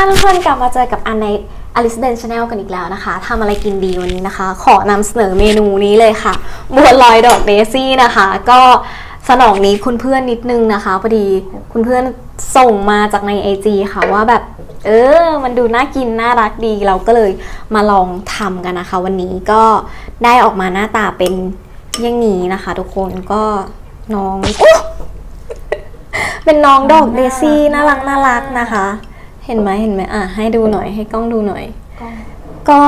่ะทุกคนกลับมาเจอกับอันใน Alice Den Channel กันอีกแล้วนะคะทำอะไรกินดีวันนี้นะคะ ขอนำเสนอเมนูนี้เลยค่ะบัวลอยดอกเดซี่นะคะ ก็สนองนี้คุณเพื่อนนิดนึงนะคะพอดีคุณเพื่อนส่งมาจากใน IG ค่ะว่าแบบ เออ มันดูน่ากิน น่ารักดีเราก็เลยมาลองทำกันนะคะ วันนี้ก็ได้ออกมาหน้าตาเป็นอย่างนี้นะคะ ทุกคนก็น้องอเป็นน้องดอกเดซี่น่ารักน่ารักนะคะ ห็นไหมเห็นไหมอะให้ดูหน่อยให้กล้องดูหน่อย ก็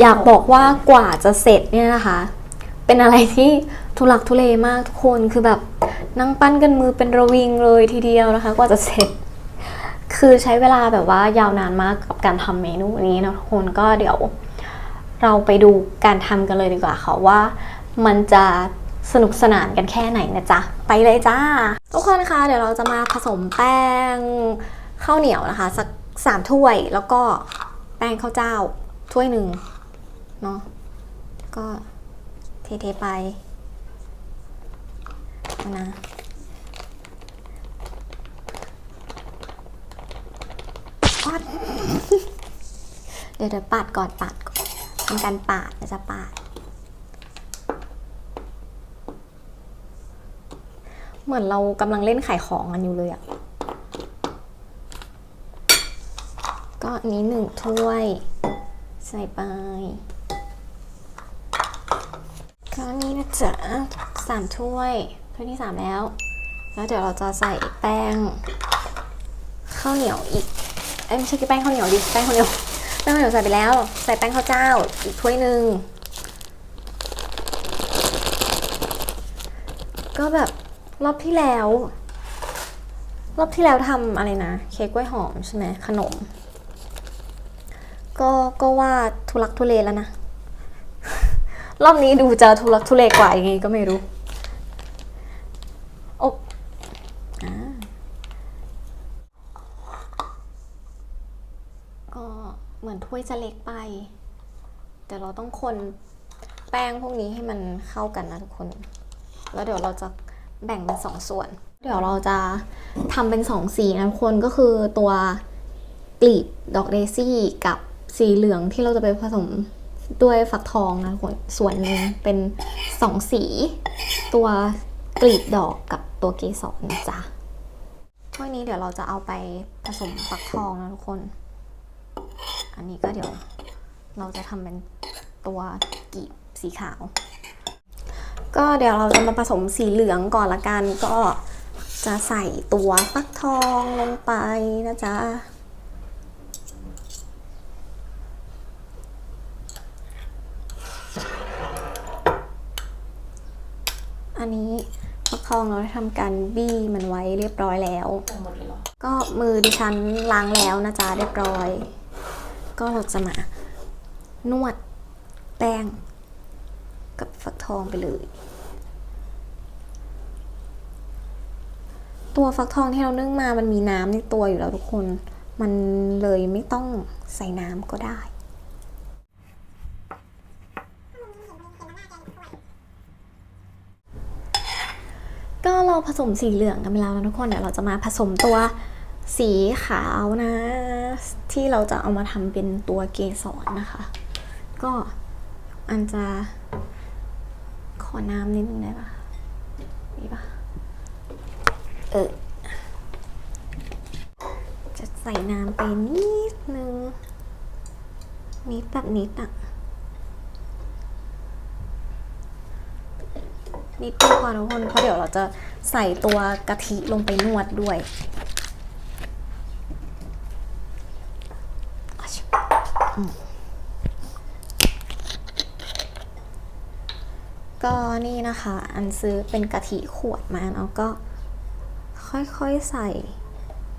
อยากบอกว่ากว่าจะเสร็จเนี่ยนะคะ เป็นอะไรที่ทุลักทุเลมากทุกคนคือแบบนั่งปั้นกันมือเป็นระวิงเลยทีเดียวนะคะ กว่าจะเสร็จ คือใช้เวลาแบบว่ายาวนานมากกับการทำเมนูนี้นะทุกคนก็เดี๋ยวเราไปดูการทำกันเลยดีกว่าค่ะว่ามันจะสนุกสนานกันแค่ไหนนะจ๊ะ ไปเลยจ้า ทุกคนคะเดี๋ยวเราจะมาผสมแป้ง ข้าวเหนียวนะคะ สักสามถ้วยแล้วก็แป้งข้าวเจ้าถ้วยหนึ่งเนาะก็เทๆไปนะเดี๋ยวเดี๋ยวปาดก่อนปาดก่อนทำการปาดนะจะปาด เหมือนเรากำลังเล่นขายของกันอยู่เลยอะ อันนี้หนึ่งถ้วย ใส่ไปก็อันนี้นะจ๊ะสามถ้วยถ้วยที่สามแล้ว แล้วเดี๋ยวเราจะใส่แป้งข้าวเหนียวอีกเอ้ไม่ใช่แป้งข้าวเหนียวดิแป้งข้าวเหนียวแป้งข้าวเหนียวใส่ไปแล้ว ใส่แป้งข้าวเจ้าอีกถ้วยหนึ่งก็แบบรอบที่แล้ว รอบที่แล้วทำอะไรนะ เค้กกล้วยหอมใช่ไหมขนม ก็ก็ว่าทุลักทุเลแล้วนะ รอบนี้ดูจะทุลักทุเลกว่ายังไงก็ไม่รู้โอ๊ะอ่าก็เหมือนถ้วยจะเล็กไปเดี๋ยวเราต้องคนแป้งพวกนี้ให้มันเข้ากันนะทุกคน แล้วเดี๋ยวเราจะแบ่งเป็นสองส่วน เดี๋ยวเราจะทำเป็นสองสีนะทุกคนก็คือตัวกลีบดอกเดซี่กับ สีเหลืองที่เราจะไปผสมด้วยฟักทองนะทุกคนส่วนหนึ่งเป็นสองสี ตัวกลีบดอกกับตัวเกสรนะจ๊ะถ้วยนี้เดี๋ยวเราจะเอาไปผสมฟักทองนะทุกคน อันนี้ก็เดี๋ยวเราจะทำเป็นตัวกลีบสีขาว ก็เดี๋ยวเราจะมาผสมสีเหลืองก่อนละกัน ก็จะใส่ตัวฟักทองลงไปนะจ๊ะ อันนี้ฟักทองเราได้ทำการบี้มันไว้เรียบร้อยแล้ว หมดเลยเหรอก็มือดิฉันล้างแล้วนะจ๊ะเรียบร้อย ก็เราจะมานวดแป้งกับฟักทองไปเลย ตัวฟักทองที่เรานึ่งมามันมีน้ำในตัวอยู่แล้วทุกคน มันเลยไม่ต้องใส่น้ำก็ได้ ก็เรา ผสมสีเหลืองกันไปแล้วนะทุกคนเดี๋ยวเราจะมาผสมตัวสีขาวนะ ที่เราจะเอามาทำเป็นตัวเกสรนะคะ ก็อันจะขอน้ำนิดนึงได้ปะนี่ปะเออจะใส่น้ำไปนิดนึงนิดแบบนิดอะ นิดเดียวพอทุกคนเพราะเดี๋ยวเราจะใส่ตัวกะทิลงไปนวดด้วยก็นี่นะคะ อันซื้อเป็นกะทิขวดมาเนาะก็ค่อยๆใส่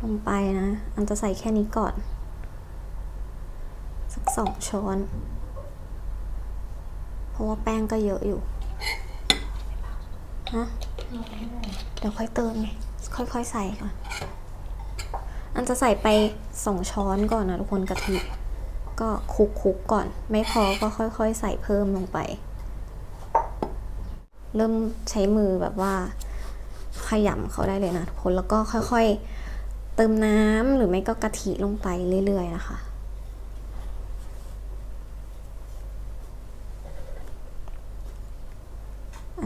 ลงไปนะ อันจะใส่แค่นี้ก่อน สักสองช้อน เพราะว่าแป้งก็เยอะอยู่ ฮะเดี๋ยวค่อยเติมไงค่อยๆใส่ก่อน อันจะใส่ไปสองช้อนก่อนนะทุกคนกะทิ ก็คลุกๆก่อน ไม่พอก็ค่อยๆ ใส่เพิ่มลงไป เริ่มใช้มือแบบว่า ขยำเขาได้เลยนะทุกคน แล้วก็ค่อยๆ เติมน้ำหรือไม่ก็กะทิลงไปเรื่อยๆนะคะ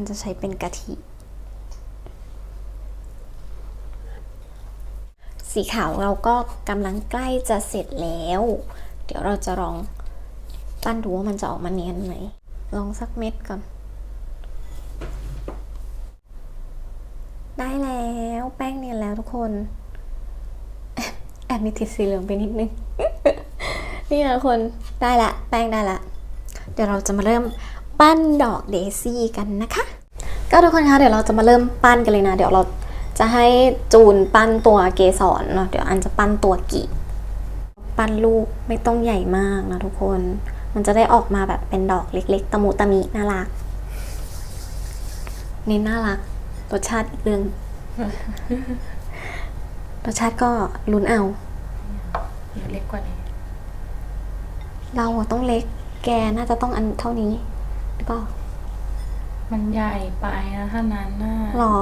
อันจะใช้เป็นกะทิ สีขาวเราก็กำลังใกล้จะเสร็จแล้ว เดี๋ยวเราจะลองปั้นดูว่ามันจะออกมาเนียนไหม ลองสักเม็ดก่อน ได้แล้วแป้งเนียนแล้วทุกคนแอบมีติดสีเหลืองไปนิดนึง นี่นะคนได้ละ แป้งได้ละ เดี๋ยวเราจะมาเริ่ม ปั้นดอกเดซี่กันนะคะ ก็ทุกคนคะเดี๋ยวเราจะมาเริ่มปั้นกันเลยนะ เดี๋ยวเราจะให้จูนปั้นตัวเกสรเนาะเดี๋ยวอันจะปั้นตัวกีบปั้นลูกไม่ต้องใหญ่มากนะทุกคน มันจะได้ออกมาแบบเป็นดอกเล็กๆ ตะมุตะมิน่ารักนี่น่ารักรสชาติอีกเรื่องรสชาติก็ลุ้นเอาเล็กกว่านี้ เราอะต้องเล็กแกน่าจะต้องอันเท่านี้ห รือเปล่ามันใหญ่ไปนะถ้านั้นน่ะหรอ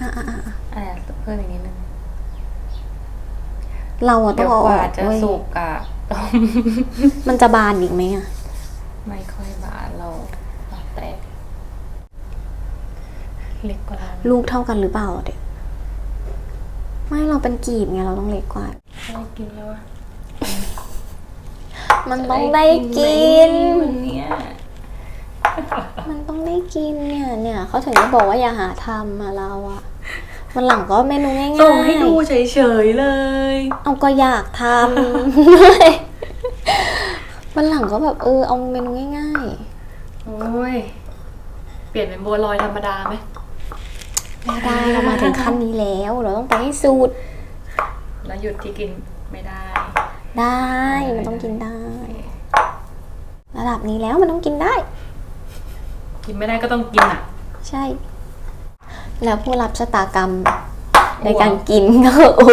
อะอะอะอะอาจจะเพิ่มอีกนิดนึงเราอะต้เดี๋อยงวเอากอว่าอกจะเว้ยสุกอะต้มมันจะบานอีกไหมอะไม่ค่อยบานเราเราแตกเล็กกว่าเราลูกเท่ากันหรือเปล่าเด็กไม่เราเป็นกีบไงเราต้องเล็กกว่าได้กินแล้วอะมันต้องได้กิน วันเนี้ย มันต้องได้กินเนี่ยเนี่ยเขาถึงได้บอกว่าอย่าหาทำมาเราอะมันหลังก็เมนูง่ายๆส่งให้ดูเฉยๆเลย เอาก็อยากทำมันหลังก็แบบเออเอาเมนูง่ายโอ้ยเปลี่ยนเป็นบัวลอยธรรมดาไหมๆไม่ได้เรามาถึงขั้นนี้แล้ว เราต้องไปให้สุดแล้วหยุดที่กินไม่ได้ ได้มันต้องกินได้ ระดับนี้แล้วมันต้องกินได้ กินไม่ได้ก็ต้องกินอะ ใช่ แล้วผู้รับชะตากรรมในการกินก็คืออุ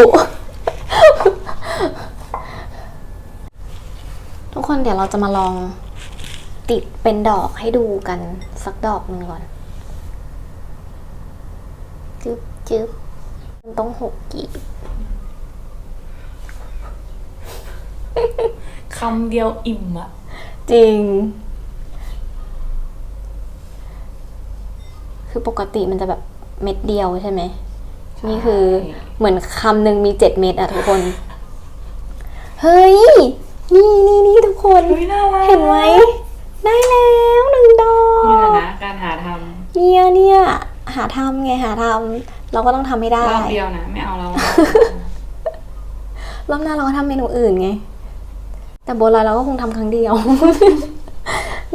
ทุกคนเดี๋ยวเราจะมาลองติดเป็นดอกให้ดูกันสักดอกหนึ่งก่อน จึ๊บจึ๊บมันต้องหกกีบคำเดียวอิ่มอะจริง คือปกติมันจะแบบเม็ดเดียวใช่ไหม นี่คือเหมือนคำหนึ่งมีเจ็ดเม็ดอะทุกคน เฮ้ย นี่นี่นี่ทุกคน อุ๊ยน่ารักเห็นไหม ได้แล้วหนึ่งดอกนี่แหละนะการหาทเนี่ยเนี่ยหาทำไงหาทำเราก็ต้องทำให้ได้ำรอบเดียวนะ ไม่เอาแล้วรอบหน้าเราก็ทำเมนูอื่นไง แต่โบราณเราก็คงทำครั้งเดียว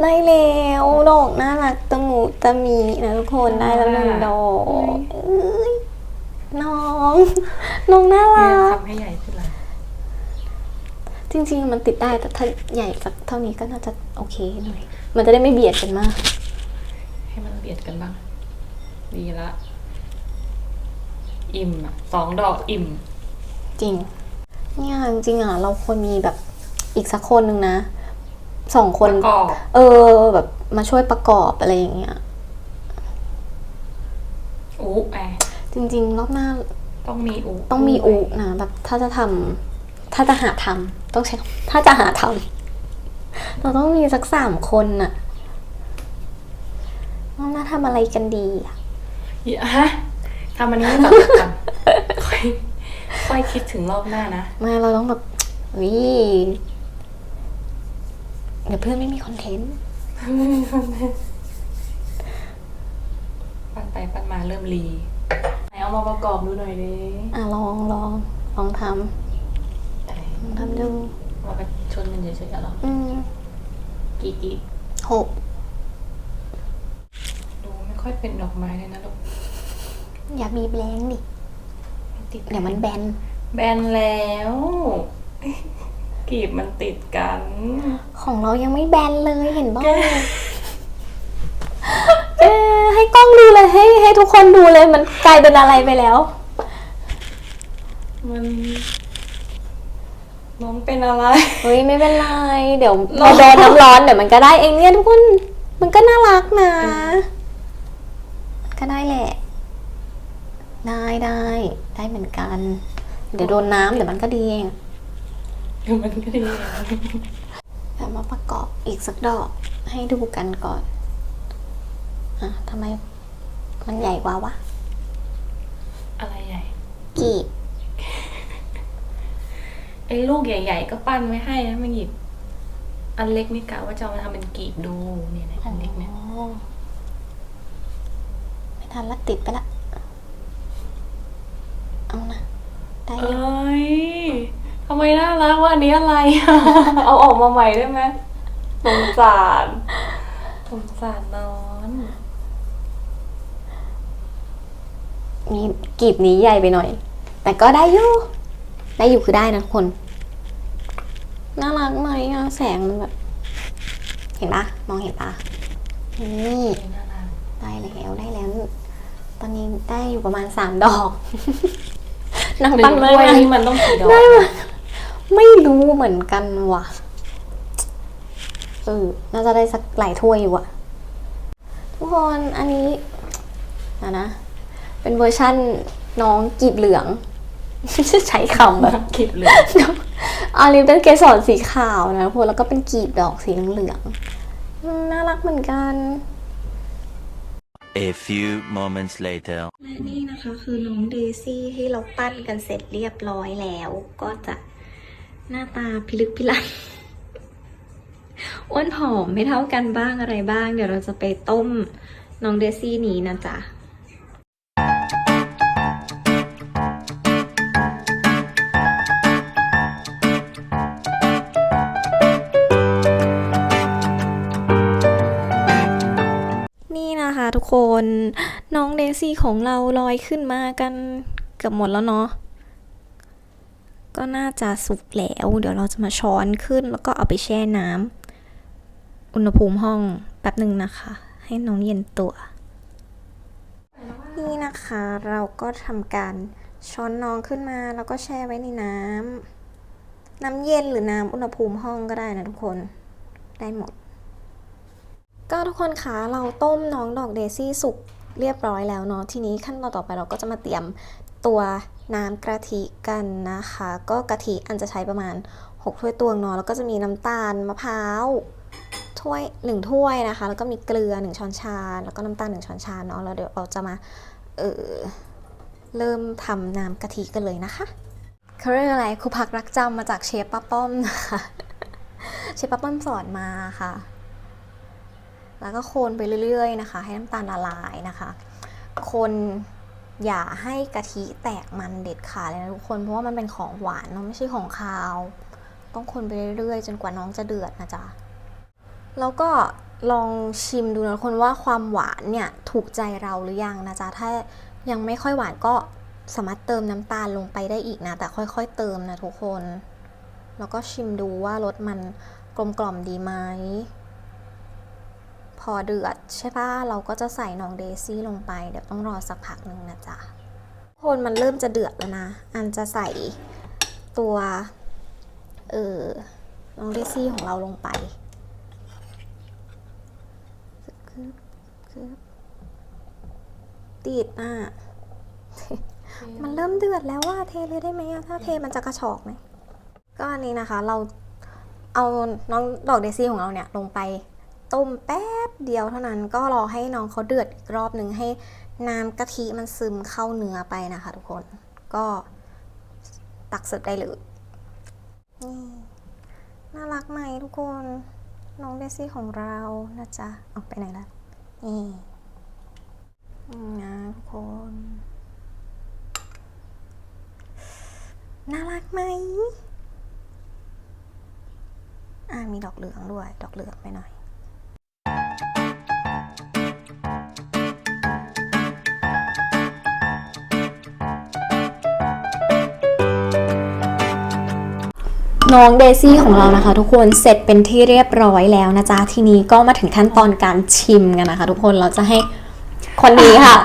ได้แล้วดอกน่ารักตะหมูตะมีนะทุกคนได้แล้วหนึ่งดอกเอ้ยน้อง น้องน่ารักทำให้ใหญ่ขึ้นลยจริง ๆ มันติดได้แต่ถ้าใหญ่สักเท่านี้ก็น่าจะโอเคหน่อย มันจะได้ไม่เบียดกันมาก ให้มันเบียดกันบ้าง ดีละ อิ่มอะสองดอกอิ่ม จริง เนี่ยจริงๆอะเราควรมีแบบอีกสักคนหนึ่งนะ สองคนประกอบ เออ แบบมาช่วยประกอบอะไรอย่างเงี้ยอู้แอจริง ๆ รอบหน้าต้องมีอู้ต้องมีอุนะแบบถ้าจะทำถ้าจะหาทำต้องใช้ถ้าจะหาทำเราต้องมีสักสามคนน่ะรอบหน้าทำอะไรกันดีอะอย่าฮะทำอันนี้ก่อนก่อนค่อยค่อยคิดถึงรอบหน้านะ ไม่เราต้องแบบวิ เดี๋ยวเพื่อนไม่มีคอนเทนต์ปั้นไปปั้นมาเริ่มรีไหนเอามาประกอบดูหน่อยดิอะลองลองลองทไหนำลองทำดูเราไปชนกันเฉยๆเหรออืมกี่กี่หกดูไม่ค่อยเป็นดอกไม้เลยนะลูกอย่ามีแบงดิ ติดเดี๋ยวมันแบนแบนแล้ว กีบมันติดกัน ของเรายังไม่แบนเลยเห็นบ้างเออให้กล้องดูเลยให้ให้ทุกคนดูเลยมันกลายเป็นอะไรไปแล้ว มัน น้องเป็นอะไร เฮ้ยไม่เป็นไร เดี๋ยวพร้ออนโดนน้ำร้อนเดี๋ยวมันก็ได้เองเนี่ยทุกคน มันก็น่ารักนะ ก็ได้แหละ ได้ได้ได้เหมือนกัน เดี๋ยวโดนน้ำเดี๋ยวมันก็ดีเอง เดี๋ยวมันก็ดีเดี๋ยวมาประกอบอีกสักดอกให้ดูกันก่อน อะทำไมมันใหญ่กว่าวะ อะไรใหญ่ กีบไอ้ลูกใหญ่ ๆ ก็ปั้นไว้ให้นะมันหยิบ อันเล็กนี่กะว่าจะเอามาทำเป็นกีบดูเนี่ยนะอันเล็กเนี่ยอ๋อไม่ทันละติดไปละ เอานะ ได้อเอยู่้ยทำ ไมน่ารักว่าอันนี้อะไร เอาออกมาใหม่ได้ไหมสงสารสงสารนอนมีกีบนี้ใหญ่ไปหน่อย แต่ก็ได้อยู่ ได้อยู่คือได้นะทุกคน น่ารักไหมอะแสงมันแบบ เห็นปะมองเห็นปะนี่ น่ารักได้แล้วได้แล้ว ตอนนี้ได้อยู่ประมาณสามดอก นางหนึ่ปั้นงมาถ้วยได้นี่มันต้องกี่ดอก ได้มา ไม่รู้เหมือนกันว่ะเออน่าจะได้สักหลายถ้วยอยู่อะทุกคนอันนี้นะนะ เป็นเวอร์ชั่นน้องกีบเหลือง ใช้คำแบบกีบเหลืองอาลิฟเป็นเกสรสีขาวนะทุกคนแล้วก็เป็นกีบดอกสีเหลืองๆอืมน่ารักเหมือนกัน A few moments later. และนี่นะคะคือน้องเดซี่ที่เราปั้นกันเสร็จเรียบร้อยแล้ว ก็จะ หน้าตาพิลึกพิลั่นอ้วนผอมไม่เท่ากันบ้างอะไรบ้าง เดี๋ยวเราจะไปต้มน้องเดซี่นี้นะจ๊ะนี่นะคะทุกคนน้องเดซี่ของเราลอยขึ้นมากันเกือบหมดแล้วเนาะ ก็น่าจะสุกแล้ว เดี๋ยวเราจะมาช้อนขึ้น แล้วก็เอาไปแช่น้ำอุณหภูมิห้องแป๊บหนึ่งนะคะ ให้น้องเย็นตัว นี่นะคะเราก็ทำการช้อนน้องขึ้นมา แล้วก็แช่ไว้ในน้ำน้ำเย็นหรือน้ำอุณหภูมิห้องก็ได้นะทุกคนได้หมด ก็ทุกคนคะเราต้มน้องดอกเดซี่สุกเรียบร้อยแล้วเนาะทีนี้ขั้นตอนต่อไปเราก็จะมาเตรียมตัว น้ำกะทิกันนะคะ ก็กะทิอันจะใช้ประมาณ 6 ถ้วยตวงเนาะแล้วก็จะมีน้ำตาลมะพร้าวถ้วย1ถ้วยนะคะ แล้วก็มีเกลือ 1 ช้อนชา แล้วก็น้ำตาล 1 ช้อนชาเนาะแล้วเดี๋ยวเราจะมาเออเริ่มทำน้ำกะทิกันเลยนะคะเขาเรียกอะไรครูพักรักจำมาจากเชฟป้าป้อมนะคะเชฟป้าป้อมสอนมาค่ะ แล้วก็คนไปเรื่อย ๆ นะคะ ให้น้ำตาลละลายนะคะ คน อย่าให้กะทิแตกมันเด็ดขาดเลยนะทุกคน เพราะว่ามันเป็นของหวานเนาะไม่ใช่ของคาว ต้องคนไปเรื่อยๆ จนกว่าน้องจะเดือดนะจ๊ะ แล้วก็ลองชิมดูนะทุกคนว่าความหวานเนี่ยถูกใจเราหรือยังนะจ๊ะ ถ้ายังไม่ค่อยหวานก็สามารถเติมน้ำตาลลงไปได้อีกนะ แต่ค่อยๆเติมนะทุกคน แล้วก็ชิมดูว่ารสมันกลมกล่อมดีไหม พอเดือดใช่ปะเราก็จะใส่น้องเดซี่ลงไป เดี๋ยวต้องรอสักพักหนึ่งนะจ๊ะคนมันเริ่มจะเดือดแล้วนะ อันจะใส่ตัวเออน้องเดซี่ของเราลงไปคือคือติดอะมันเริ่มเดือดแล้วว่าเทเลยได้ไหมอะถ้าเทมันจะกระชอกไหมก็อันนี้นะคะเราเอาน้องดอกเดซี่ของเราเนี่ยลงไป ต้มแป๊บเดียวเท่านั้นก็รอให้น้องเขาเดือดอีกรอบหนึ่งให้น้ำกะทิมันซึมเข้าเนื้อไปนะคะ ทุกคนก็ตักเสิร์ฟได้เลยนี่น่ารักไหมทุกคนน้องเดซี่ของเรานะจ๊ะออกไปไหนละนี่นี่นะทุกคนน่ารักไหมอ่ามีดอกเหลืองด้วย ดอกเหลืองไปหน่อย น้องเดซี่ของเรานะคะ ทุกคนเสร็จเป็นที่เรียบร้อยแล้วนะจ๊ะทีนี้ก็มาถึงขั้นตอนการชิมกันนะคะ ทุกคนเราจะให้คนนี้ค่ะ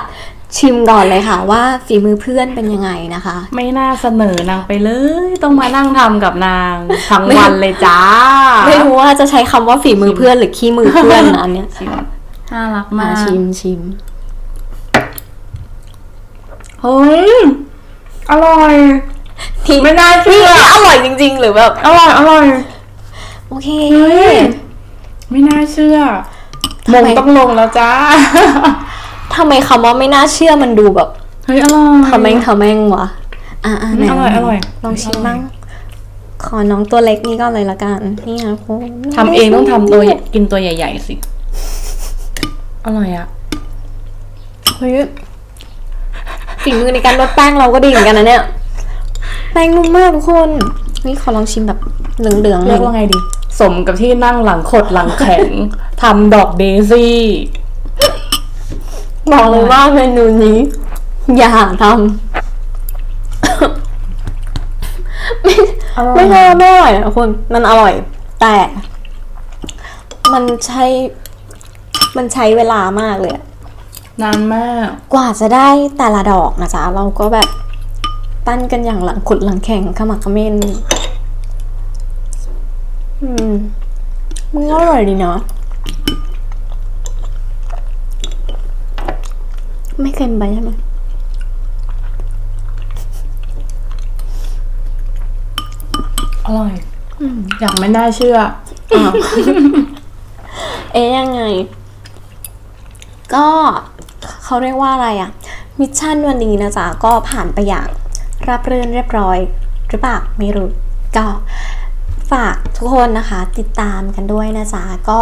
ชิมก่อนเลยค่ะ ว่าฝีมือเพื่อนเป็นยังไงนะคะ ไม่น่าเสนอนางไปเลย ต้องมานั่งทำกับนางทั้งวันเลยจ้าไม่รู้ว่าจะใช้คำว่าฝีมือเพื่อนหรือขี้มือเพื่อนนะอันเนี้ยน่ารักมามากชิมชิมเฮ้ยอร่อย ไม่น่าเชื่อนี่อร่อยจริง ๆ หรือแบบ อร่อยอร่อยโอเค เฮ้ยไม่น่าเชื่อมทำงไม ต้องลงแล้วจ้า ทำไมคำว่าไม่น่าเชื่อมันดูแบบเฮ้ยอร่อย ทำแม่งทำแม่งวะ อะอะไหนอร่อยอร่อยลองชิมอร่อย บ้าง ขอน้องตัวเล็กนี่ก็เลยละกัน นี่นะคุณทำเองต้องทำตัวใหญ่กินตัวใหญ่ๆสิ อร่อยอะเฮ้ยฝีมือในการลดแป้งเราก็ดีเหมือนกันนะเนี่ย แป้งนุ่มมากทุกคนนี่ขอลองชิมแบบเหลืองๆหเรีน่ยอกยว่าไงดี สมกับที่นั่งหลังขดหลังแข็ง ทำดอกเดซี่ บอกเลยว่าเมนูนี้ อย่าทำไม่ใช่ว่าไม่อร่อยนะคุณมันอร่อย แต่ มันใช้ มันใช้เวลามากเลยอะ นานมาก กว่าจะได้แต่ละดอกนะจ๊ะ เราก็แบบ ปั้นกันอย่างหลังขุดหลังแข่งขมักเขม้นอืมมันก็อร่อยดีเนาะไม่เค็มไปใช่ไหมอร่อยอย่างไม่น่าเชื่ออ้าวเอ๊ยยังไง ก็เขาเรียกว่าอะไรอะมิชชั่นวันนี้นะจ๊ะ ก็ผ่านไปอย่าง รับรื่นเรียบร้อย หรือเปล่าไม่รู้ก็ฝากทุกคนนะคะติดตามกันด้วยนะจ๊ะก็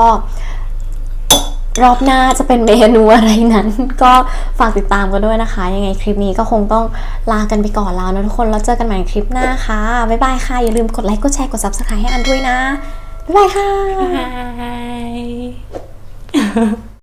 รอบหน้าจะเป็นเมนูอะไรนั้น ก็ฝากติดตามกันด้วยนะคะ ยังไงคลิปนี้ก็คงต้องลากันไปก่อนแล้วนะทุกคนแล้วเจอกันใหม่คลิปหน้าค่ะ บ๊ายบายค่ะ อย่าลืมกดไลค์กดแชร์กด subscribe ให้อันด้วยนะ บ๊ายบายค่ะ